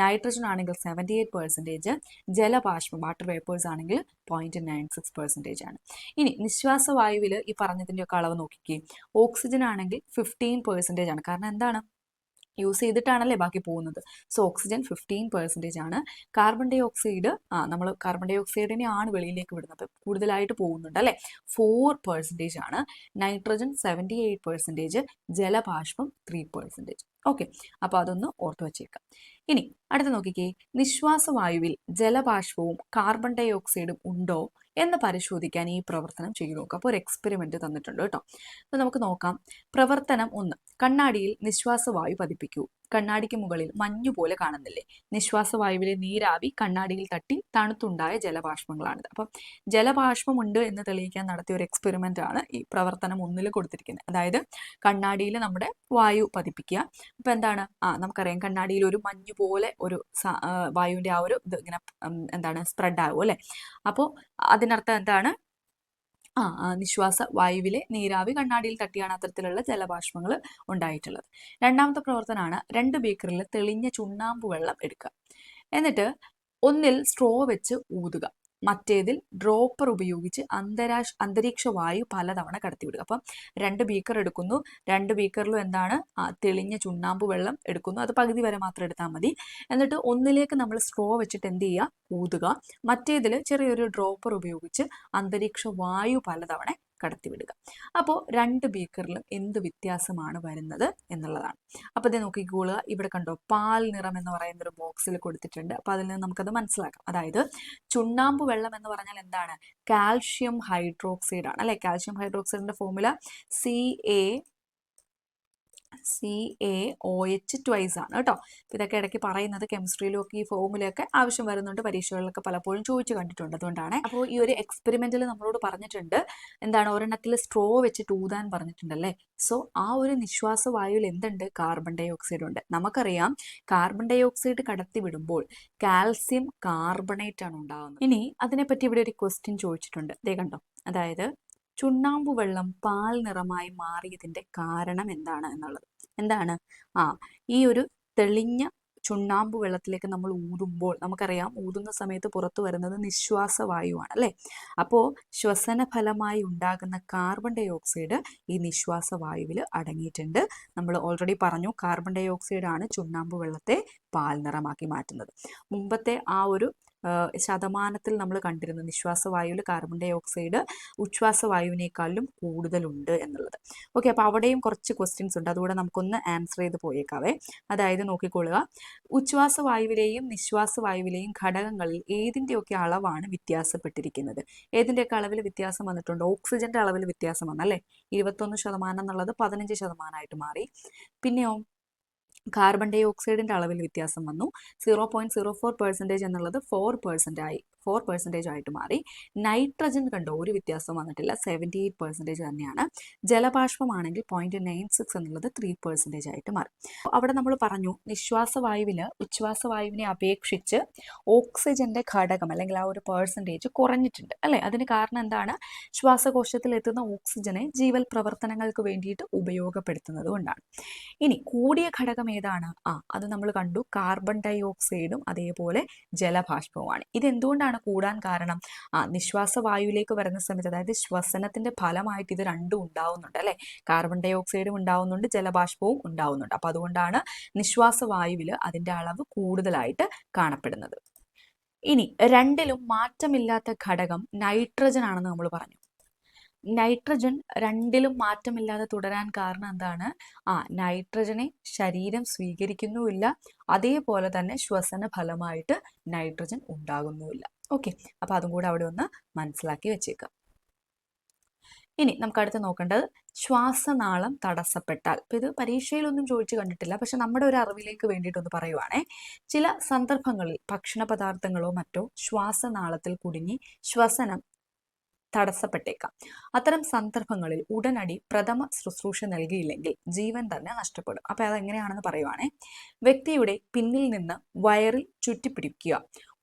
nitrogen ആണെങ്കിൽ സെവന്റി എയ്റ്റ് പെർസെന്റേജ് ജലബാഷ്പം വാട്ടർ വേപ്പേഴ്സ് ആണെങ്കിൽ പോയിന്റ് നയൻ സിക്സ് പെർസെന്റേജ് ആണ്. ഇനി നിശ്വാസവായുവിൽ ഈ പറഞ്ഞതിന്റെയൊക്കെ അളവ് നോക്കിക്കുകയും ഓക്സിജൻ ആണെങ്കിൽ ഫിഫ്റ്റീൻ പെർസെന്റേജ് ആണ്. കാരണം എന്താണ്? യൂസ് ചെയ്തിട്ടാണല്ലേ ബാക്കി പോകുന്നത്. സോ ഓക്സിജൻ ഫിഫ്റ്റീൻ പെർസെന്റേജ് ആണ്. കാർബൺ ഡൈ ഓക്സൈഡ് ആ നമ്മൾ കാർബൺ ഡൈ ഓക്സൈഡിനെ ആണ് വെളിയിലേക്ക് വിടുന്നത്. കൂടുതലായിട്ട് പോകുന്നുണ്ട് അല്ലേ? ഫോർ പെർസെന്റേജ് ആണ്. നൈട്രജൻ സെവന്റി എയ്റ്റ് പെർസെന്റേജ് ജലബാഷ്പം ത്രീ പെർസെന്റേജ് ഓക്കെ അപ്പോൾ അതൊന്ന് ഓർത്തു വച്ചേക്കാം. ഇനി അടുത്ത് നോക്കിക്കേ. നിശ്വാസവായുവിൽ ജലബാഷ്പവും കാർബൺ ഡൈ ഓക്സൈഡും ഉണ്ടോ? എന്ന് പരിശോധിക്കാൻ ഈ പ്രവർത്തനം ചെയ്തു നോക്കുക അപ്പോൾ ഒരു എക്സ്പെരിമെന്റ് തന്നിട്ടുണ്ട് കേട്ടോ. അപ്പോൾ നമുക്ക് നോക്കാം. പ്രവർത്തനം ഒന്ന്. കണ്ണാടിയിൽ നിശ്വാസവായു പതിപ്പിക്കൂ. കണ്ണാടിക്ക് മുകളിൽ മഞ്ഞു പോലെ കാണുന്നില്ലേ? നിശ്വാസവായുവിലെ നീരാവി കണ്ണാടിയിൽ തട്ടി തണുത്തുണ്ടായ ജലബാഷ്പങ്ങളാണിത്. അപ്പം ജലബാഷ്പമുണ്ട് എന്ന് തെളിയിക്കാൻ നടത്തിയ ഒരു എക്സ്പെരിമെന്റ് ആണ് ഈ പ്രവർത്തനം ഒന്നിൽ കൊടുത്തിരിക്കുന്നത്. അതായത് കണ്ണാടിയിൽ നമ്മുടെ വായു പതിപ്പിക്കുക. അപ്പം എന്താണ്? ആ നമുക്കറിയാം കണ്ണാടിയിൽ ഒരു മഞ്ഞു പോലെ ഒരു വായുവിന്റെ ആ ഒരു ഇത് ഇങ്ങനെ എന്താണ് സ്പ്രെഡ് ആകും അല്ലേ? അപ്പോൾ അതിനർത്ഥം എന്താണ്? ആ നിശ്വാസ വായുവിലെ നീരാവി കണ്ണാടിയിൽ തട്ടിയാണ് അത്തരത്തിലുള്ള ജലബാഷ്പങ്ങൾ ഉണ്ടായിട്ടുള്ളത്. രണ്ടാമത്തെ പ്രവർത്തനമാണ് രണ്ട് ബീക്കറിൽ തെളിഞ്ഞ ചുണ്ണാമ്പ് വെള്ളം എടുക്കുക. എന്നിട്ട് ഒന്നിൽ സ്ട്രോ വെച്ച് ഊതുക. മറ്റേതിൽ ഡ്രോപ്പർ ഉപയോഗിച്ച് അന്തരാഷ് അന്തരീക്ഷ വായു പലതവണ കടത്തിവിടുക. അപ്പം രണ്ട് ബീക്കർ എടുക്കുന്നു. രണ്ട് ബീക്കറിലും എന്താണ്? തെളിഞ്ഞ ചുണ്ണാമ്പ് വെള്ളം എടുക്കുന്നു. അത് പകുതി വരെ മാത്രം എടുത്താൽ മതി. എന്നിട്ട് ഒന്നിലേക്ക് നമ്മൾ സ്ട്രോ വെച്ചിട്ട് എന്ത് ചെയ്യുക? ഊതുക. മറ്റേതിൽ ചെറിയൊരു ഡ്രോപ്പർ ഉപയോഗിച്ച് അന്തരീക്ഷ വായു പലതവണ കടത്തിവിടുക. അപ്പോൾ രണ്ട് ബീക്കറിലും എന്ത് വ്യത്യാസമാണ് വരുന്നത് എന്നുള്ളതാണ്. അപ്പോൾ ഇത് നോക്കിക്കോളുക ഇവിടെ കണ്ടോ പാൽ നിറം എന്ന് പറയുന്ന ഒരു ബോക്സിൽ കൊടുത്തിട്ടുണ്ട്. അപ്പോൾ അതിൽ നിന്ന് നമുക്കത് മനസ്സിലാക്കാം. അതായത് ചുണ്ണാമ്പ് വെള്ളം എന്ന് പറഞ്ഞാൽ എന്താണ്? കാൽഷ്യം ഹൈഡ്രോക്സൈഡ് ആണ് അല്ലെ? Calcium ഹൈഡ്രോക്സൈഡിന്റെ formula C A C A O H twice ആണ് കേട്ടോ. ഇതൊക്കെ ഇടയ്ക്ക് പറയുന്നത് കെമിസ്ട്രിയിലും ഒക്കെ ഈ ഫോമിലൊക്കെ ആവശ്യം വരുന്നുണ്ട്. പരീക്ഷകളിലൊക്കെ പലപ്പോഴും ചോദിച്ചു കണ്ടിട്ടുണ്ട് അതുകൊണ്ടാണ്. അപ്പോൾ ഈ ഒരു എക്സ്പെരിമെന്റിൽ നമ്മളോട് പറഞ്ഞിട്ടുണ്ട്. എന്താണ്? ഒരെണ്ണത്തിൽ സ്ട്രോ വെച്ച് ടൂതാൻ പറഞ്ഞിട്ടുണ്ടല്ലേ? സോ ആ ഒരു നിശ്വാസ വായുവിൽ എന്തുണ്ട്? കാർബൺ ഡൈ ഓക്സൈഡ് ഉണ്ട്. നമുക്കറിയാം കാർബൺ ഡൈ ഓക്സൈഡ് കടത്തി വിടുമ്പോൾ കാൽസ്യം കാർബണേറ്റ് ആണ് ഉണ്ടാകുന്നത് ഇനി അതിനെപ്പറ്റി ഇവിടെ ഒരു ക്വസ്റ്റ്യൻ ചോദിച്ചിട്ടുണ്ട്. ദേ കണ്ടോ? അതായത് ചുണ്ണാമ്പ് വെള്ളം പാൽ നിറമായി മാറിയതിന്റെ കാരണം എന്താണ് എന്നുള്ളത്? എന്താണ്? ആ ഈ ഒരു തെളിഞ്ഞ ചുണ്ണാമ്പു വെള്ളത്തിലേക്ക് നമ്മൾ ഊതുമ്പോൾ നമുക്കറിയാം ഊതുന്ന സമയത്ത് പുറത്തു വരുന്നത് നിശ്വാസവായുവാണ് അല്ലേ? അപ്പോൾ ശ്വസന ഫലമായി ഉണ്ടാകുന്ന കാർബൺ ഡൈ ഓക്സൈഡ് ഈ നിശ്വാസവായുവിൽ അടങ്ങിയിട്ടുണ്ട്. നമ്മൾ ഓൾറെഡി പറഞ്ഞു കാർബൺ ഡൈ ഓക്സൈഡാണ് ചുണ്ണാമ്പ് വെള്ളത്തെ പാൽ നിറമാക്കി മാറ്റുന്നത്. മുമ്പത്തെ ആ ഒരു ശതമാനത്തിൽ നമ്മൾ കണ്ടിരുന്നത് നിശ്വാസവായുവിൽ കാർബൺ ഡൈ ഓക്സൈഡ് ഉച്ഛ്വാസവായുവിനേക്കാളും കൂടുതലുണ്ട് എന്നുള്ളത്. ഓക്കെ അപ്പോൾ അവിടെയും കുറച്ച് ക്വസ്റ്റ്യൻസ് ഉണ്ട്. അതുകൂടെ നമുക്കൊന്ന് ആൻസർ ചെയ്ത് പോയേക്കാവേ. അതായത് നോക്കിക്കൊള്ളുക. ഉച്ഛ്വാസവായുവിലെയും നിശ്വാസവായുവിലെയും ഘടകങ്ങളിൽ ഏതിന്റെയൊക്കെ അളവാണ് വ്യത്യാസപ്പെട്ടിരിക്കുന്നത്? ഏതിന്റെയൊക്കെ അളവിൽ വ്യത്യാസം വന്നിട്ടുണ്ട്? ഓക്സിജന്റെ അളവിൽ വ്യത്യാസം വന്നല്ലേ? ഇരുപത്തൊന്ന് ശതമാനം എന്നുള്ളത് പതിനഞ്ച് ശതമാനമായിട്ട് മാറി. പിന്നെയോ? കാർബൺ ഡൈ ഓക്സൈഡിന്റെ അളവിൽ വ്യത്യാസം വന്നു. Zero point zero four percentage എന്നുള്ളത് ഫോർ പെർസെന്റ് ആയി. ഫോർ പെർസെന്റേജ് ആയിട്ട് മാറി. നൈട്രജൻ കണ്ടോ ഒരു വ്യത്യാസം വന്നിട്ടില്ല. സെവന്റി എയ്റ്റ് പെർസെന്റേജ് തന്നെയാണ്. ജലബാഷ്പമാണെങ്കിൽ പോയിന്റ് നയൻ സിക്സ് എന്നുള്ളത് ത്രീ പെർസെന്റേജ് ആയിട്ട് മാറി. അവിടെ നമ്മൾ പറഞ്ഞു നിശ്വാസവായുവിൽ ഉച്ഛ്വാസവായുവിനെ അപേക്ഷിച്ച് ഓക്സിജന്റെ ഘടകം അല്ലെങ്കിൽ ആ ഒരു പെർസെന്റേജ് കുറഞ്ഞിട്ടുണ്ട്. അല്ലേ? അതിന് കാരണം എന്താണ്? ശ്വാസകോശത്തിൽ എത്തുന്ന ഓക്സിജനെ ജീവൽ പ്രവർത്തനങ്ങൾക്ക് വേണ്ടിയിട്ട് ഉപയോഗപ്പെടുത്തുന്നത് കൊണ്ടാണ്. ഇനി കൂടിയ ഘടകം ഏതാണ്? ആ അത് നമ്മൾ കണ്ടു. കാർബൺ ഡൈ ഓക്സൈഡും അതേപോലെ ജലഭാഷ്പവുമാണ് ഇതെന്തുകൊണ്ടാണ് കൂടാൻ കാരണം. ആ നിശ്വാസ വായുവിലേക്ക് വരുന്ന സമയത്ത് അതായത് ശ്വസനത്തിന്റെ ഫലമായിട്ട് ഇത് രണ്ടും ഉണ്ടാവുന്നുണ്ട് അല്ലെ? കാർബൺ ഡൈ ഓക്സൈഡും ഉണ്ടാവുന്നുണ്ട് ജലബാഷ്പവും ഉണ്ടാവുന്നുണ്ട്. അപ്പൊ അതുകൊണ്ടാണ് നിശ്വാസ വായുവിൽ അതിന്റെ അളവ് കൂടുതലായിട്ട് കാണപ്പെടുന്നത്. ഇനി രണ്ടിലും മാറ്റമില്ലാത്ത ഘടകം നൈട്രജൻ ആണെന്ന് നമ്മൾ പറഞ്ഞു. നൈട്രജൻ രണ്ടിലും മാറ്റമില്ലാതെ തുടരാൻ കാരണം എന്താണ്? ആ നൈട്രജനെ ശരീരം സ്വീകരിക്കുന്നുമില്ല. അതേപോലെ തന്നെ ശ്വസന ഫലമായിട്ട് നൈട്രജൻ ഉണ്ടാകുന്നുമില്ല. ഓക്കെ. അപ്പൊ അതും കൂടെ അവിടെ ഒന്ന് മനസ്സിലാക്കി വെച്ചേക്കാം. ഇനി നമുക്ക് അടുത്ത് നോക്കേണ്ടത് ശ്വാസനാളം തടസ്സപ്പെട്ടാൽ. ഇപ്പം ഇത് പരീക്ഷയിലൊന്നും ചോദിച്ചു കണ്ടിട്ടില്ല. പക്ഷെ നമ്മുടെ ഒരു അറിവിലേക്ക് വേണ്ടിയിട്ടൊന്ന് പറയുവാണേ. ചില സന്ദർഭങ്ങളിൽ ഭക്ഷണ പദാർത്ഥങ്ങളോ മറ്റോ ശ്വാസനാളത്തിൽ കുടുങ്ങി ശ്വസനം തടസ്സപ്പെട്ടേക്കാം. അത്തരം സന്ദർഭങ്ങളിൽ ഉടനടി പ്രഥമ ശുശ്രൂഷ നൽകിയില്ലെങ്കിൽ ജീവൻ തന്നെ നഷ്ടപ്പെടും. അപ്പൊ അതെങ്ങനെയാണെന്ന് പറയുവാണേ. വ്യക്തിയുടെ പിന്നിൽ നിന്ന് വയറിൽ ചുറ്റിപ്പിടിക്കുക.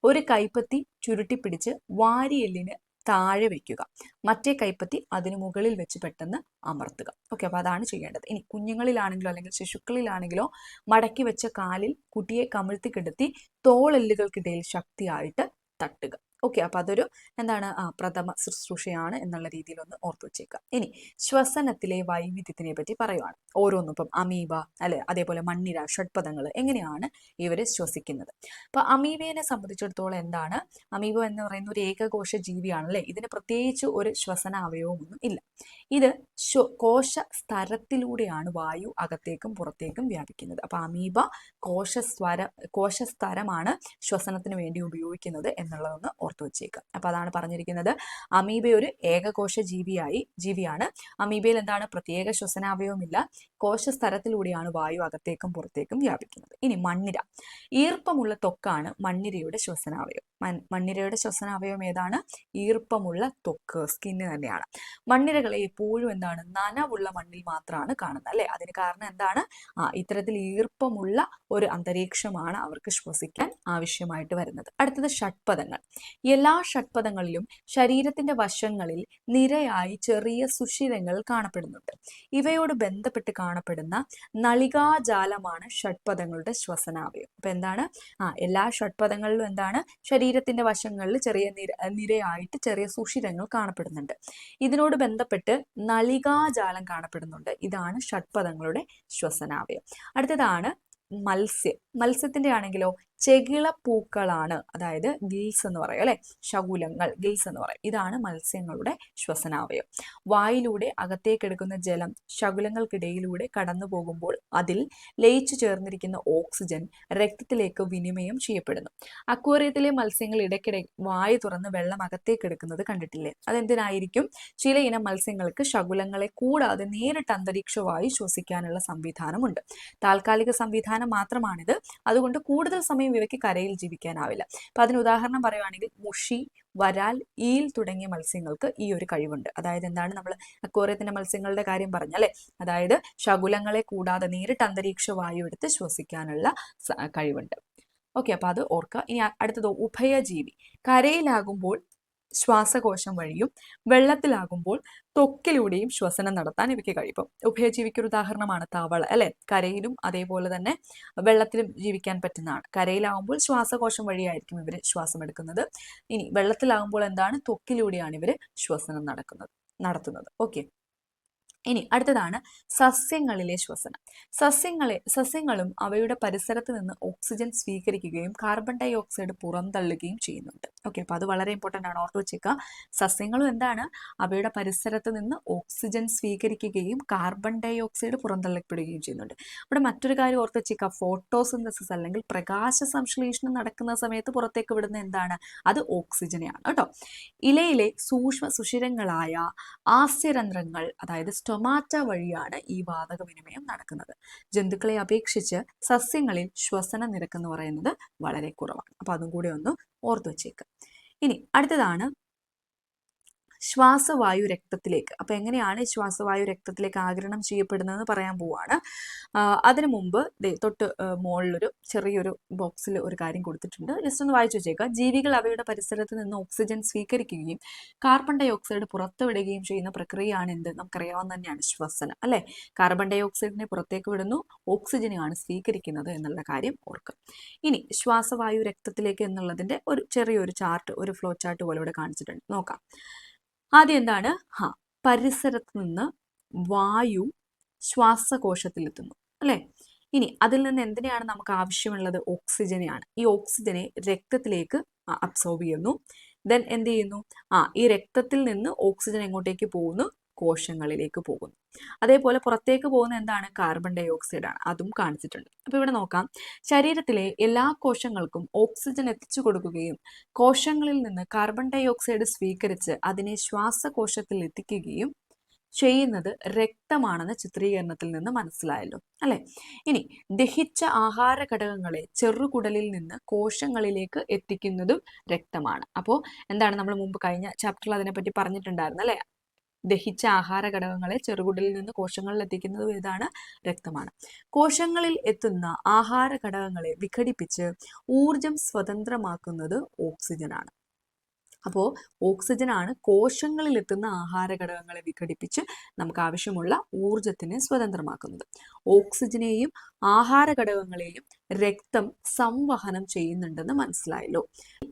ഒരു കൈപ്പത്തി ചുരുട്ടിപ്പിടിച്ച് വാരിയെല്ലിന് താഴെ വെക്കുക. മറ്റേ കൈപ്പത്തി അതിന് മുകളിൽ വെച്ച് പെട്ടെന്ന് അമർത്തുക. ഓക്കെ അപ്പോൾ അതാണ് ചെയ്യേണ്ടത്. ഇനി കുഞ്ഞുങ്ങളിലാണെങ്കിലോ അല്ലെങ്കിൽ ശിശുക്കളിലാണെങ്കിലോ മടക്കി വെച്ച കാലിൽ കുട്ടിയെ കമിഴ്ത്തി കിടത്തി തോളെല്ലുകൾക്കിടയിൽ ശക്തിയായിട്ട് തട്ടുക. ഓക്കെ അപ്പോൾ അതൊരു എന്താണ് പ്രഥമ ശുശ്രൂഷയാണ് എന്നുള്ള രീതിയിൽ ഒന്ന് ഓർത്തു വെച്ചേക്കുക ഇനി ശ്വസനത്തിലെ വൈവിധ്യത്തിനെ പറ്റി പറയുവാണ്. ഓരോന്നും ഇപ്പം അമീബ അല്ലെ അതേപോലെ മണ്ണിര ഷഡ്പദങ്ങൾ എങ്ങനെയാണ് ഇവർ ശ്വസിക്കുന്നത്? അപ്പോൾ അമീബയെ സംബന്ധിച്ചിടത്തോളം എന്താണ് അമീബ എന്ന് പറയുന്ന ഒരു ഏകകോശ ജീവിയാണ് അല്ലെ ഇതിന് പ്രത്യേകിച്ച് ഒരു ശ്വസന അവയവമൊന്നും ഇല്ല. ഇത് കോശ സ്തരത്തിലൂടെയാണ് വായു അകത്തേക്കും പുറത്തേക്കും വ്യാപിക്കുന്നത്. അപ്പോൾ അമീബ കോശസ്വര കോശസ്തരമാണ് ശ്വസനത്തിന് വേണ്ടി ഉപയോഗിക്കുന്നത് എന്നുള്ളതൊന്ന് ഓർത്തു വെച്ചേക്കുക അപ്പോൾ അതാണ് പറഞ്ഞിരിക്കുന്നത്. അമീബ ഒരു ഏകകോശ ജീവിയായി ജീവിയാണ്. അമീബയിൽ എന്താണ്? പ്രത്യേക ശ്വസനാവയവുമില്ല. കോശസ്തരത്തിലൂടെയാണ് വായു അകത്തേക്കും പുറത്തേക്കും വ്യാപിക്കുന്നത്. ഇനി മണ്ണിര. ഈർപ്പമുള്ള തൊക്കാണ് മണ്ണിരയുടെ ശ്വസനാവയവം. മണ്ണിരയുടെ ശ്വസനാവയവം ഏതാണ്? ഈർപ്പമുള്ള തൊക്ക് സ്കിന്ന് തന്നെയാണ്. മണ്ണിരകളെ എപ്പോഴും എന്താണ്? നനവുള്ള മണ്ണിൽ മാത്രമാണ് കാണുന്നത് അല്ലെ? അതിന് കാരണം എന്താണ്? ആ ഇത്തരത്തിൽ ഈർപ്പമുള്ള ഒരു അന്തരീക്ഷമാണ് അവർക്ക് ശ്വസിക്കാൻ ആവശ്യമായിട്ട് വരുന്നത്. അടുത്തത് ഷഡ്പദങ്ങൾ. എല്ലാ ഷഡ്പഥങ്ങളിലും ശരീരത്തിന്റെ വശങ്ങളിൽ നിരയായി ചെറിയ സുഷിരങ്ങൾ കാണപ്പെടുന്നുണ്ട്. ഇവയോട് ബന്ധപ്പെട്ട് കാണപ്പെടുന്ന നളികാജാലമാണ് ഷഡ്പഥങ്ങളുടെ ശ്വസനാവയം. അപ്പൊ എന്താണ്? ആ എല്ലാ ഷഡ്പഥങ്ങളിലും എന്താണ്? ശരീരത്തിന്റെ വശങ്ങളിൽ ചെറിയ നിര നിരയായിട്ട് ചെറിയ സുഷിരങ്ങൾ കാണപ്പെടുന്നുണ്ട്. ഇതിനോട് ബന്ധപ്പെട്ട് നളികാജാലം കാണപ്പെടുന്നുണ്ട്. ഇതാണ് ഷഡ്പഥങ്ങളുടെ ശ്വസനാവയം. അടുത്തതാണ് മത്സ്യം. മത്സ്യത്തിന്റെ ആണെങ്കിലോ ചെകിളപ്പൂക്കളാണ്. അതായത് ഗിൽസ് എന്ന് പറയും അല്ലെ? ശകുലങ്ങൾ ഗിൽസ് എന്ന് പറയും. ഇതാണ് മത്സ്യങ്ങളുടെ ശ്വസനാവയം. വായിലൂടെ അകത്തേക്കെടുക്കുന്ന ജലം ശകുലങ്ങൾക്കിടയിലൂടെ കടന്നു പോകുമ്പോൾ അതിൽ ലയിച്ചു ചേർന്നിരിക്കുന്ന ഓക്സിജൻ രക്തത്തിലേക്ക് വിനിമയം ചെയ്യപ്പെടുന്നു. അക്വേറിയത്തിലെ മത്സ്യങ്ങൾ ഇടയ്ക്കിടെ വായു തുറന്ന് വെള്ളം അകത്തേക്കെടുക്കുന്നത് കണ്ടിട്ടില്ലേ? അതെന്തിനായിരിക്കും? ചില ഇനം മത്സ്യങ്ങൾക്ക് ശകുലങ്ങളെ കൂടാതെ നേരിട്ട് അന്തരീക്ഷ വായു ശ്വസിക്കാനുള്ള സംവിധാനമുണ്ട്. താൽക്കാലിക സംവിധാനം മാത്രമാണിത്. അതുകൊണ്ട് കൂടുതൽ സമയം ഇവയ്ക്ക് കരയിൽ ജീവിക്കാനാവില്ല. അപ്പൊ അതിന് ഉദാഹരണം പറയുകയാണെങ്കിൽ മുഷി വരാൽ ഈൽ തുടങ്ങിയ മത്സ്യങ്ങൾക്ക് ഈ ഒരു കഴിവുണ്ട്. അതായത് എന്താണ് നമ്മൾ അക്വോറിയത്തിന്റെ മത്സ്യങ്ങളുടെ കാര്യം പറഞ്ഞല്ലേ അതായത് ശകുലങ്ങളെ കൂടാതെ നേരിട്ട് അന്തരീക്ഷ വായു എടുത്ത് ശ്വസിക്കാനുള്ള കഴിവുണ്ട്. ഓക്കെ അപ്പൊ അത് ഓർക്കുക. ഇനി അടുത്തത് ഉഭയജീവി. കരയിലാകുമ്പോൾ ശ്വാസകോശം വഴിയും വെള്ളത്തിലാകുമ്പോൾ ത്വക്കിലൂടെയും ശ്വസനം നടത്താൻ ഇവയ്ക്ക് കഴിയും. ഉഭയജീവിക്ക് ഒരു ഉദാഹരണമാണ് താവള അല്ലെ? കരയിലും അതേപോലെ തന്നെ വെള്ളത്തിലും ജീവിക്കാൻ പറ്റുന്നതാണ്. കരയിലാകുമ്പോൾ ശ്വാസകോശം വഴിയായിരിക്കും ഇവർ ശ്വാസം എടുക്കുന്നത്. ഇനി വെള്ളത്തിലാകുമ്പോൾ എന്താണ്? ത്വക്കിലൂടെയാണ് ഇവർ ശ്വസനം നടക്കുന്നത് നടത്തുന്നത്. ഓക്കെ. ഇനി അടുത്തതാണ് സസ്യങ്ങളിലെ ശ്വസനം. സസ്യങ്ങളെ സസ്യങ്ങളും അവയുടെ പരിസരത്ത് നിന്ന് ഓക്സിജൻ സ്വീകരിക്കുകയും കാർബൺ ഡൈ ഓക്സൈഡ് പുറന്തള്ളുകയും ചെയ്യുന്നുണ്ട്. ഓക്കെ അപ്പോൾ അത് വളരെ ഇമ്പോർട്ടന്റ് ആണ്. ഓർത്ത് വെച്ചേക്കുക സസ്യങ്ങളും എന്താണ്? അവയുടെ പരിസരത്ത് നിന്ന് ഓക്സിജൻ സ്വീകരിക്കുകയും കാർബൺ ഡൈ ഓക്സൈഡ് പുറന്തള്ളപ്പെടുകയും ചെയ്യുന്നുണ്ട്. ഇവിടെ മറ്റൊരു കാര്യം ഓർത്ത് വെച്ചേക്കുക ഫോട്ടോസിന്തസിസ് അല്ലെങ്കിൽ പ്രകാശ സംശ്ലേഷണം നടക്കുന്ന സമയത്ത് പുറത്തേക്ക് വിടുന്ന എന്താണ്? അത് ഓക്സിജനെയാണ് കേട്ടോ. ഇലയിലെ സൂക്ഷ്മ സുഷിരങ്ങളായ ആസ്യരന്ധ്രങ്ങൾ അതായത് സ്റ്റൊമാറ്റ വഴിയാണ് ഈ വാതക വിനിമയം നടക്കുന്നത്. ജന്തുക്കളെ അപേക്ഷിച്ച് സസ്യങ്ങളിൽ ശ്വസന നിരക്ക് എന്ന് പറയുന്നത് വളരെ കുറവാണ്. അപ്പൊ അതും കൂടി ഒന്ന് ഓർത്തു വെച്ചേക്കുക ഇനി അടുത്തതാണ് ശ്വാസവായു രക്തത്തിലേക്ക്. അപ്പോൾ എങ്ങനെയാണ് ശ്വാസവായു രക്തത്തിലേക്ക് ആഗിരണം ചെയ്യപ്പെടുന്നതെന്ന് പറയാൻ പോവാണ്. അതിനു മുമ്പ് തൊട്ട് മുകളിലൊരു ചെറിയൊരു ബോക്സിൽ ഒരു കാര്യം കൊടുത്തിട്ടുണ്ട്. ജസ്റ്റ് ഒന്ന് വായിച്ചു വെച്ചേക്കുക ജീവികൾ അവയുടെ പരിസരത്ത് നിന്ന് ഓക്സിജൻ സ്വീകരിക്കുകയും കാർബൺ ഡൈ ഓക്സൈഡ് പുറത്തുവിടുകയും ചെയ്യുന്ന പ്രക്രിയയാണ് എന്ത്? നമുക്കറിയാവുന്ന തന്നെയാണ് ശ്വസനം അല്ലേ? കാർബൺ ഡൈ ഓക്സൈഡിനെ പുറത്തേക്ക് വിടുന്നു. ഓക്സിജനെയാണ് സ്വീകരിക്കുന്നത് എന്നുള്ള കാര്യം ഓർക്കുക. ഇനി ശ്വാസവായു രക്തത്തിലേക്ക് എന്നുള്ളതിന്റെ ഒരു ചെറിയൊരു ചാർട്ട് ഒരു ഫ്ലോ ചാർട്ട് പോലെ ഇവിടെ കാണിച്ചിട്ടുണ്ട്. നോക്കാം. ആദ്യം എന്താണ് ഹാ പരിസരത്ത് നിന്ന് വായു ശ്വാസകോശത്തിലെത്തുന്നു അല്ലേ? ഇനി അതിൽ നിന്ന് എന്തിനെയാണ് നമുക്ക് ആവശ്യമുള്ളത്? ഓക്സിജനെയാണ്. ഈ ഓക്സിജനെ രക്തത്തിലേക്ക് അബ്സോർബ് ചെയ്യുന്നു. ദെൻ എന്ത് ചെയ്യുന്നു? ആ ഈ രക്തത്തിൽ നിന്ന് ഓക്സിജൻ എങ്ങോട്ടേക്ക് പോകുന്നു? കോശങ്ങളിലേക്ക് പോകുന്നു. അതേപോലെ പുറത്തേക്ക് പോകുന്ന എന്താണ്? കാർബൺ ഡൈ ഓക്സൈഡ് ആണ്. അതും കാണിച്ചിട്ടുണ്ട്. അപ്പൊ ഇവിടെ നോക്കാം. ശരീരത്തിലെ എല്ലാ കോശങ്ങൾക്കും ഓക്സിജൻ എത്തിച്ചു കൊടുക്കുകയും കോശങ്ങളിൽ നിന്ന് കാർബൺ ഡൈ ഓക്സൈഡ് സ്വീകരിച്ച് അതിനെ ശ്വാസകോശത്തിൽ എത്തിക്കുകയും ചെയ്യുന്നത് രക്തമാണെന്ന ചിത്രീകരണത്തിൽ നിന്ന് മനസ്സിലായല്ലോ. അല്ലെ? ഇനി ദഹിച്ച ആഹാര ഘടകങ്ങളെ ചെറുകുടലിൽ നിന്ന് കോശങ്ങളിലേക്ക് എത്തിക്കുന്നതും രക്തമാണ്. അപ്പോൾ എന്താണ് നമ്മൾ മുമ്പ് കഴിഞ്ഞ ചാപ്റ്ററിൽ അതിനെപ്പറ്റി പറഞ്ഞിട്ടുണ്ടായിരുന്നു അല്ലെ? ദഹിച്ച ആഹാര ഘടകങ്ങളെ ചെറുകുടലിൽ നിന്ന് കോശങ്ങളിൽ എത്തിക്കുന്നതും ഏതാണ്? രക്തമാണ്. കോശങ്ങളിൽ എത്തുന്ന ആഹാര ഘടകങ്ങളെ വിഘടിപ്പിച്ച് ഊർജം സ്വതന്ത്രമാക്കുന്നത് ഓക്സിജനാണ്. അപ്പോൾ ഓക്സിജനാണ് കോശങ്ങളിൽ എത്തുന്ന ആഹാര ഘടകങ്ങളെ വിഘടിപ്പിച്ച് നമുക്ക് ആവശ്യമുള്ള ഊർജത്തിനെ സ്വതന്ത്രമാക്കുന്നത്. ഓക്സിജനെയും ആഹാര ഘടകങ്ങളെയും രക്തം സംവഹനം ചെയ്യുന്നുണ്ടെന്ന് മനസ്സിലായല്ലോ.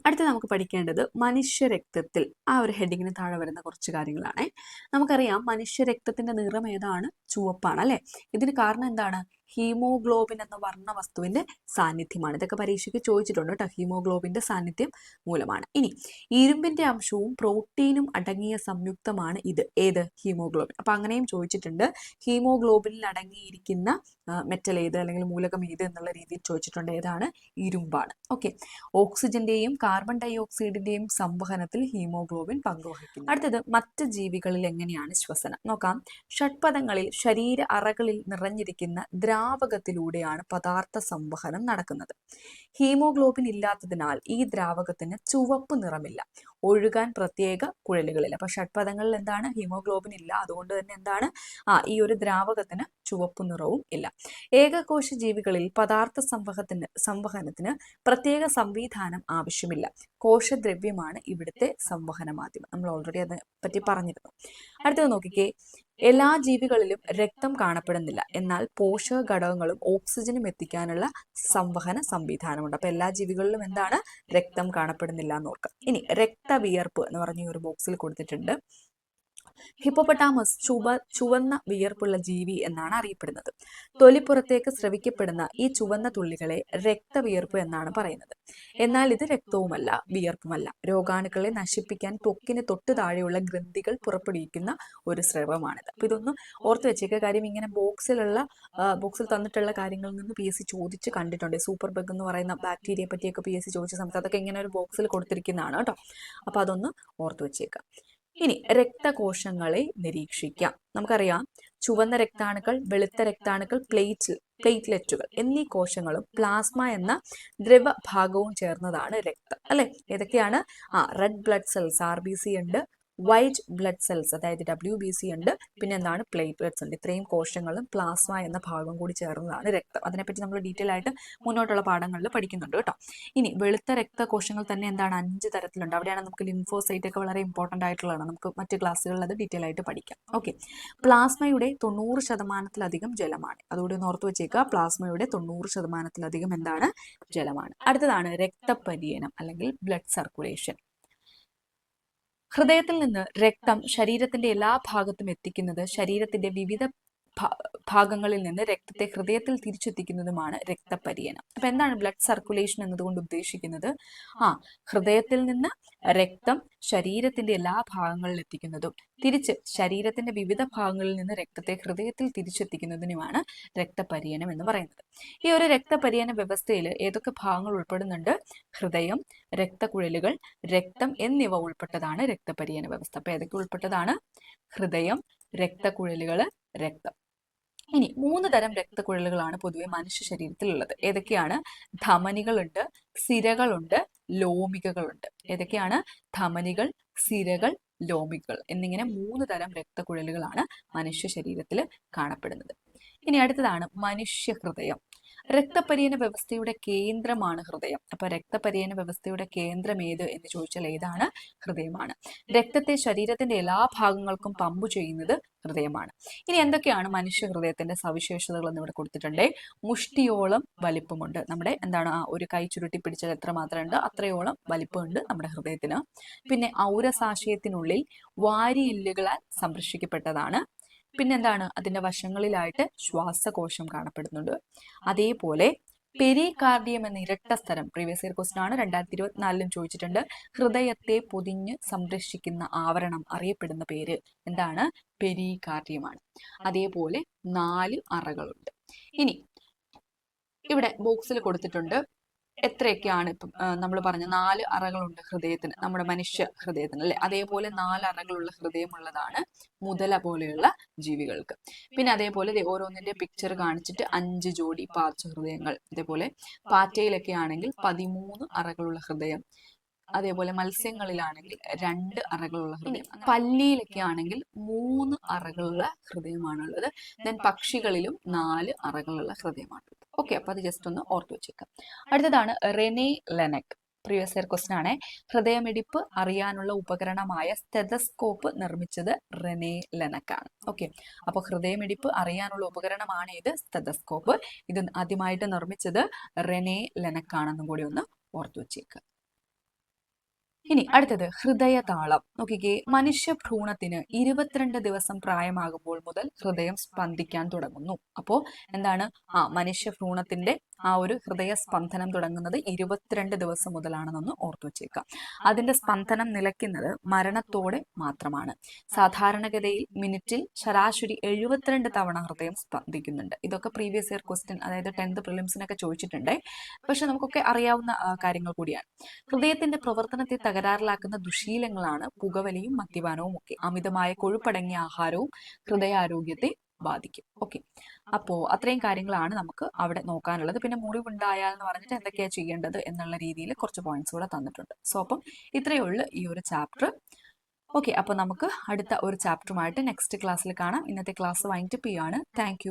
അടുത്ത നമുക്ക് പഠിക്കേണ്ടത് മനുഷ്യ രക്തത്തിൽ ആ ഒരു ഹെഡിങ്ങിന് താഴെ വരുന്ന കുറച്ച് കാര്യങ്ങളാണ്. നമുക്കറിയാം മനുഷ്യ രക്തത്തിന്റെ നിറം ഏതാണ്? ചുവപ്പാണ് അല്ലെ? ഇതിന് കാരണം എന്താണ്? ഹീമോഗ്ലോബിൻ എന്ന വർണ വസ്തുവിന്റെ സാന്നിധ്യമാണ്. ഇതൊക്കെ പരീക്ഷയ്ക്ക് ചോദിച്ചിട്ടുണ്ട് കേട്ടോ. ഹീമോഗ്ലോബിന്റെ സാന്നിധ്യം മൂലമാണ്. ഇനി ഇരുമ്പിന്റെ അംശവും പ്രോട്ടീനും അടങ്ങിയ സംയുക്തമാണ് ഇത്. ഏത്? ഹീമോഗ്ലോബിൻ. അപ്പൊ അങ്ങനെയും ചോദിച്ചിട്ടുണ്ട്. ഹീമോഗ്ലോബിനിൽ അടങ്ങിയിരിക്കുന്ന മെറ്റൽ ഏത് അല്ലെങ്കിൽ മൂലകം ഏത് എന്നുള്ള രീതിയിൽ ചോദിച്ചിട്ടുണ്ട്. ഏതാണ്? ഇരുമ്പാണ്. ഓക്കെ ഓക്സിജന്റെയും കാർബൺ ഡൈ ഓക്സൈഡിന്റെയും സംവഹനത്തിൽ ഹീമോഗ്ലോബിൻ പങ്കുവഹിക്കുന്നു. അടുത്തത് മറ്റ് ജീവികളിൽ എങ്ങനെയാണ് ശ്വസനം? നോക്കാം. ഷഡ്പദങ്ങളിൽ ശരീര അറകളിൽ നിറഞ്ഞിരിക്കുന്ന ദ്രാവകത്തിലൂടെയാണ് പദാർത്ഥ സംവഹനം നടക്കുന്നത്. ഹീമോഗ്ലോബിൻ ഇല്ലാത്തതിനാൽ ഈ ദ്രാവകത്തിന് ചുവപ്പ് നിറമില്ല. ഒഴുകാൻ പ്രത്യേക കുഴലുകളില്ല. അപ്പൊ ഷഡ്പഥങ്ങളിൽ എന്താണ്? ഹീമോഗ്ലോബിൻ ഇല്ല. അതുകൊണ്ട് തന്നെ എന്താണ്? ആ ഈ ഒരു ദ്രാവകത്തിന് ചുവപ്പ് നിറവും ഇല്ല. ഏകകോശ ജീവികളിൽ പദാർത്ഥ സംവഹത്തിന് സംവഹനത്തിന് പ്രത്യേക സംവിധാനം ആവശ്യമില്ല. കോശദ്രവ്യമാണ് ഇവിടുത്തെ സംവഹന മാധ്യമം നമ്മൾ ഓൾറെഡി അതിനെ പറ്റി പറഞ്ഞിരുന്നു. അടുത്തത് നോക്കിക്കേ. എല്ലാ ജീവികളിലും രക്തം കാണപ്പെടുന്നില്ല. എന്നാൽ പോഷക ഘടകങ്ങളും ഓക്സിജനും എത്തിക്കാനുള്ള സംവഹന സംവിധാനമുണ്ട്. അപ്പൊ എല്ലാ ജീവികളിലും എന്താണ്? രക്തം കാണപ്പെടുന്നില്ല എന്ന് ഓർക്കാം ഇനി രക്തവിയർപ്പ് എന്ന് പറഞ്ഞ ഒരു ബോക്സിൽ കൊടുത്തിട്ടുണ്ട്. ഹിപ്പോപൊട്ടാമസ് ചുവ ചുവന്ന വിയർപ്പുള്ള ജീവി എന്നാണ് അറിയപ്പെടുന്നത്. തൊലിപ്പുറത്തേക്ക് സ്രവിക്കപ്പെടുന്ന ഈ ചുവന്ന തുള്ളികളെ രക്തവിയർപ്പ് എന്നാണ് പറയുന്നത്. എന്നാൽ ഇത് രക്തവുമല്ല വിയർപ്പുമല്ല. രോഗാണുക്കളെ നശിപ്പിക്കാൻ ത്വക്കിന് തൊട്ട് താഴെയുള്ള ഗ്രന്ഥികൾ പുറപ്പെടുവിക്കുന്ന ഒരു സ്രവമാണിത്. അപ്പൊ ഇതൊന്നും ഓർത്ത് വെച്ചേക്ക. കാര്യം ഇങ്ങനെ ബോക്സിലുള്ള ബോക്സിൽ തന്നിട്ടുള്ള കാര്യങ്ങളിൽ നിന്ന് പി എസ് സി ചോദിച്ച് കണ്ടിട്ടുണ്ട്. സൂപ്പർ ബഗ് എന്ന് പറയുന്ന ബാക്ടീരിയയെ പറ്റിയൊക്കെ പി എസ് സി ചോദിച്ച സമയത്ത് അതൊക്കെ ഇങ്ങനെ ഒരു ബോക്സിൽ കൊടുത്തിരിക്കുന്നതാണ് കേട്ടോ. അപ്പൊ അതൊന്ന് ഓർത്ത് വെച്ചേക്കാം. ഇനി രക്തകോശങ്ങളെ നിരീക്ഷിക്കാം. നമുക്കറിയാം ചുവന്ന രക്താണുക്കൾ വെളുത്ത രക്താണുക്കൾ പ്ലേറ്റ് പ്ലേറ്റ്ലെറ്റുകൾ എന്നീ കോശങ്ങളും പ്ലാസ്മ എന്ന ദ്രവഭാഗവും ചേർന്നതാണ് രക്തം. അല്ലെ? ഏതൊക്കെയാണ്? ആ red blood cells R B C ഉണ്ട് വൈറ്റ് ബ്ലഡ് സെൽസ് അതായത് ഡബ്ല്യു ബി സി ഉണ്ട്. പിന്നെ എന്താണ്? പ്ലേറ്റ്ലെറ്റ്സ് ഉണ്ട്. ഇത്രയും കോശങ്ങളും പ്ലാസ്മ എന്ന ഭാഗം കൂടി ചേർന്നതാണ് രക്തം. അതിനെപ്പറ്റി നമ്മൾ ഡീറ്റെയിൽ ആയിട്ട് മുന്നോട്ടുള്ള പാഠങ്ങളിൽ പഠിക്കുന്നുണ്ട് കേട്ടോ. ഇനി വെളുത്ത രക്തകോശങ്ങൾ തന്നെ എന്താണ്? അഞ്ച് തരത്തിലുണ്ട്. അവിടെയാണ് നമുക്ക് ലിംഫോസൈറ്റ് ഒക്കെ വളരെ ഇമ്പോർട്ടന്റ് ആയിട്ടുള്ളതാണ്. നമുക്ക് മറ്റ് ക്ലാസ്സുകളിൽ അത് ഡീറ്റെയിൽ ആയിട്ട് പഠിക്കാം. ഓക്കെ പ്ലാസ്മയുടെ തൊണ്ണൂറ് ശതമാനത്തിലധികം ജലമാണ്. അതുകൂടി ഒന്ന് ഓർത്ത് വെച്ചേക്കുക. പ്ലാസ്മയുടെ തൊണ്ണൂറ് ശതമാനത്തിലധികം എന്താണ്? ജലമാണ്. അടുത്തതാണ് രക്തപര്യനം അല്ലെങ്കിൽ ബ്ലഡ് സർക്കുലേഷൻ ഹൃദയത്തിൽ നിന്ന് രക്തം ശരീരത്തിന്റെ എല്ലാ ഭാഗത്തും എത്തിക്കുന്നത് ശരീരത്തിന്റെ വിവിധ ഭാഗങ്ങളിൽ നിന്ന് രക്തത്തെ ഹൃദയത്തിൽ തിരിച്ചെത്തിക്കുന്നതുമാണ് രക്തപര്യനം. അപ്പൊ എന്താണ് ബ്ലഡ് സർക്കുലേഷൻ എന്നതുകൊണ്ട് ഉദ്ദേശിക്കുന്നത്? ആ ഹൃദയത്തിൽ നിന്ന് രക്തം ശരീരത്തിന്റെ എല്ലാ ഭാഗങ്ങളിൽ എത്തിക്കുന്നതും തിരിച്ച് ശരീരത്തിന്റെ വിവിധ ഭാഗങ്ങളിൽ നിന്ന് രക്തത്തെ ഹൃദയത്തിൽ തിരിച്ചെത്തിക്കുന്നതിനുമാണ് രക്തപര്യനം എന്ന് പറയുന്നത്. ഈ ഒരു രക്തപര്യന വ്യവസ്ഥയിൽ ഏതൊക്കെ ഭാഗങ്ങൾ ഉൾപ്പെടുന്നുണ്ട്? ഹൃദയം രക്തക്കുഴലുകൾ രക്തം എന്നിവ ഉൾപ്പെട്ടതാണ് രക്തപര്യന വ്യവസ്ഥ. അപ്പൊ ഏതൊക്കെ ഉൾപ്പെട്ടതാണ്? ഹൃദയം രക്തക്കുഴലുകൾ രക്തം. ഇനി മൂന്ന് തരം രക്തക്കുഴലുകളാണ് പൊതുവെ മനുഷ്യ ശരീരത്തിലുള്ളത്. ഏതൊക്കെയാണ്? ധമനികളുണ്ട് സിരകളുണ്ട് ലോമികകളുണ്ട്. ഏതൊക്കെയാണ്? ധമനികൾ സിരകൾ ലോമികൾ എന്നിങ്ങനെ മൂന്ന് തരം രക്തക്കുഴലുകളാണ് മനുഷ്യ ശരീരത്തിൽ കാണപ്പെടുന്നത്. ഇനി അടുത്തതാണ് മനുഷ്യ ഹൃദയം. രക്തപര്യന വ്യവസ്ഥയുടെ കേന്ദ്രമാണ് ഹൃദയം. അപ്പൊ രക്തപര്യന വ്യവസ്ഥയുടെ കേന്ദ്രം ഏത് എന്ന് ചോദിച്ചാൽ ഏതാണ്? ഹൃദയമാണ്. രക്തത്തെ ശരീരത്തിന്റെ എല്ലാ ഭാഗങ്ങൾക്കും പമ്പു ചെയ്യുന്നത് ഹൃദയമാണ്. ഇനി എന്തൊക്കെയാണ് മനുഷ്യ ഹൃദയത്തിന്റെ സവിശേഷതകൾ എന്ന് ഇവിടെ കൊടുത്തിട്ടുണ്ട്? മുഷ്ടിയോളം വലിപ്പമുണ്ട്. നമ്മുടെ എന്താണ് ആ ഒരു കൈ ചുരുട്ടി പിടിച്ചാൽ എത്ര മാത്രമുണ്ട്? അത്രയോളം വലിപ്പമുണ്ട് നമ്മുടെ ഹൃദയത്തിന്. പിന്നെ ഔരസാശയത്തിനുള്ളിൽ വാരിയില്ലുകളാൽ സംരക്ഷിക്കപ്പെട്ടതാണ് പിന്നെന്താണ്? അതിന്റെ വശങ്ങളിലായിട്ട് ശ്വാസകോശം കാണപ്പെടുന്നുണ്ട്. അതേപോലെ പെരികാർഡിയം എന്ന ഇരട്ട സ്ഥലം പ്രീവിയസ് ഇയർ ക്വസ്റ്റൻ ആണ് രണ്ടായിരത്തി ഇരുപത്തിനാലിലും ചോദിച്ചിട്ടുണ്ട്. ഹൃദയത്തെ പൊതിഞ്ഞ് സംരക്ഷിക്കുന്ന ആവരണം അറിയപ്പെടുന്ന പേര് എന്താണ്? പെരികാർഡിയമാണ്. അതേപോലെ നാല് അറകളുണ്ട്. ഇനി ഇവിടെ ബോക്സിൽ കൊടുത്തിട്ടുണ്ട്. എത്രയൊക്കെയാണ് ഇപ്പം നമ്മൾ പറഞ്ഞ നാല് അറകളുണ്ട് ഹൃദയത്തിന് നമ്മുടെ മനുഷ്യ ഹൃദയത്തിന് അല്ലെ? അതേപോലെ നാല് അറകളുള്ള ഹൃദയമുള്ളതാണ് മുതല പോലെയുള്ള ജീവികൾക്ക്. പിന്നെ അതേപോലെ ഓരോന്നിന്റെ പിക്ചർ കാണിച്ചിട്ട് അഞ്ച് ജോഡി പാർച്ച ഹൃദയങ്ങൾ അതേപോലെ പാറ്റയിലൊക്കെ ആണെങ്കിൽ പതിമൂന്ന് അറകളുള്ള ഹൃദയം അതേപോലെ മത്സ്യങ്ങളിലാണെങ്കിൽ രണ്ട് അറകളുള്ള ഹൃദയം. പല്ലിയിലൊക്കെ ആണെങ്കിൽ മൂന്ന് അറകളുള്ള ഹൃദയമാണുള്ളത്. ദെൻ പക്ഷികളിലും നാല് അറകളുള്ള ഹൃദയമാണുള്ളത്. ഓക്കെ അപ്പൊ അത് ജസ്റ്റ് ഒന്ന് ഓർത്തു വെച്ചേക്കാം. അടുത്തതാണ് Rene Laennec. Previous year question ആണ്. ഹൃദയമിടിപ്പ് അറിയാനുള്ള ഉപകരണമായ സ്റ്റെതസ്കോപ്പ് നിർമ്മിച്ചത് റെനെ ലെനക്കാണ് ആണ്. ഓക്കെ അപ്പോൾ ഹൃദയമിടിപ്പ് അറിയാനുള്ള ഉപകരണമാണ് ഇത് സ്റ്റെതസ്കോപ്പ് ഇത് ആദ്യമായിട്ട് നിർമ്മിച്ചത് റെനെ ലെനക്കാണെന്നും കൂടി ഒന്ന് ഓർത്തു വെച്ചേക്കുക ഇനി അടുത്തത് ഹൃദയ താളം നോക്കിക്കേ മനുഷ്യ ഭ്രൂണത്തിന് ഇരുപത്തിരണ്ട് ദിവസം പ്രായമാകുമ്പോൾ മുതൽ ഹൃദയം സ്പന്ദിക്കാൻ തുടങ്ങുന്നു. അപ്പോ എന്താണ്? ആ മനുഷ്യ ഭ്രൂണത്തിന്റെ ആ ഒരു ഹൃദയ സ്പന്ദനം തുടങ്ങുന്നത് ഇരുപത്തിരണ്ട് ദിവസം മുതലാണെന്നൊന്ന് ഓർത്തു വെച്ചേക്കാം. അതിന്റെ സ്പന്ദനം നിലയ്ക്കുന്നത് മരണത്തോടെ മാത്രമാണ്. സാധാരണഗതിയിൽ മിനിറ്റിൽ ശരാശരി എഴുപത്തിരണ്ട് തവണ ഹൃദയം സ്പന്ദിക്കുന്നുണ്ട്. ഇതൊക്കെ പ്രീവിയസ് ഇയർ ക്വസ്റ്റ്യൻ അതായത് ടെൻത്ത് പ്രിലിംസിനൊക്കെ ചോദിച്ചിട്ടുണ്ട്. പക്ഷെ നമുക്കൊക്കെ അറിയാവുന്ന കാര്യങ്ങൾ കൂടിയാണ്. ഹൃദയത്തിന്റെ പ്രവർത്തനത്തെ തകരാറിലാക്കുന്ന ദുശീലങ്ങളാണ് പുകവലിയും മദ്യപാനവും ഒക്കെ അമിതമായ കൊഴുപ്പടങ്ങിയ ആഹാരവും ഹൃദയാരോഗ്യത്തെ ബാധിക്കും. ഓക്കെ. അപ്പോ അത്രയും കാര്യങ്ങളാണ് നമുക്ക് അവിടെ നോക്കാനുള്ളത്. പിന്നെ മുറിവുണ്ടായാൽ എന്ന് പറഞ്ഞിട്ട് എന്തൊക്കെയാണ് ചെയ്യേണ്ടത് എന്നുള്ള രീതിയിൽ കുറച്ച് പോയിന്റ്സ് കൂടെ തന്നിട്ടുണ്ട്. സോ അപ്പം ഇത്രയേ ഉള്ളൂ ഈ ഒരു ചാപ്റ്റർ ഓക്കെ. അപ്പോൾ നമുക്ക് അടുത്ത ഒരു ചാപ്റ്ററുമായിട്ട് നെക്സ്റ്റ് ക്ലാസ്സിൽ കാണാം. ഇന്നത്തെ ക്ലാസ് വൈൻഡപ്പ് ചെയ്യാണ് താങ്ക്